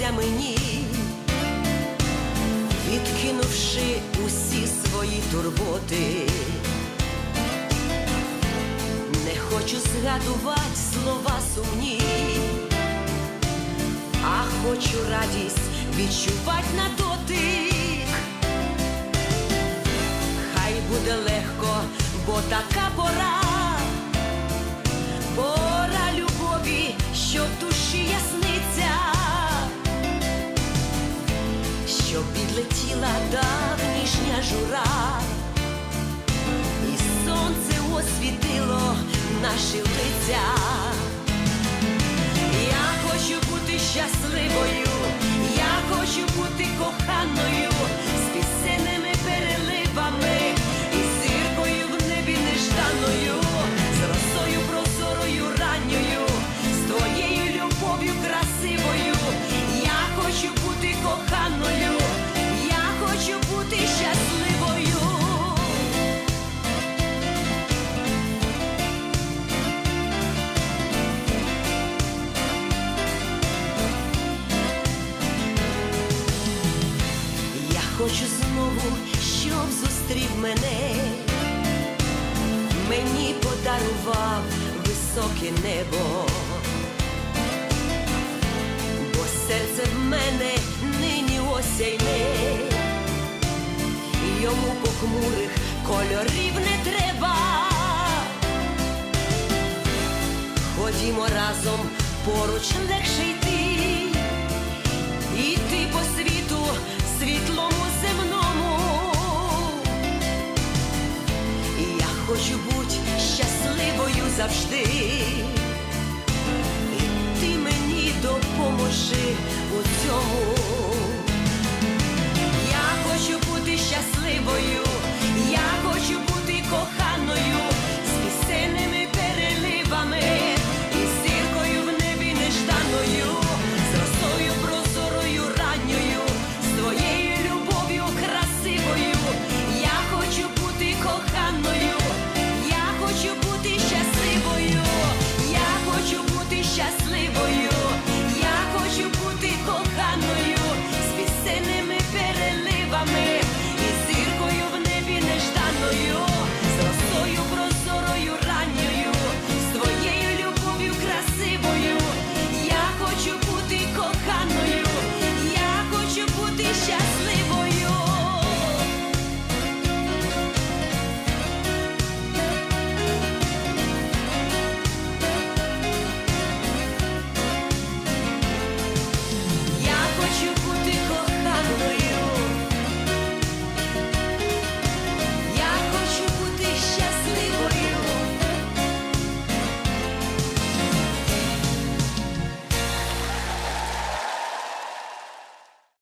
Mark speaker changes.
Speaker 1: сниться мені, відкинувши усі свої турботи. Не хочу згадувати слова сумні, а хочу радість відчувати на дотик. Хай буде легко, бо така пора що підлетіла давнішня жура, і сонце освітило наші лиця. Я хочу бути щасливою, хочу знову, щоб зустрів мене, мені подарував високе небо, бо серце в мене нині осяйне, йому похмурих кольорів не треба. Ходімо разом, поруч легше йти. Іти по світу світлому завжди. І ти мені допоможи у цьому.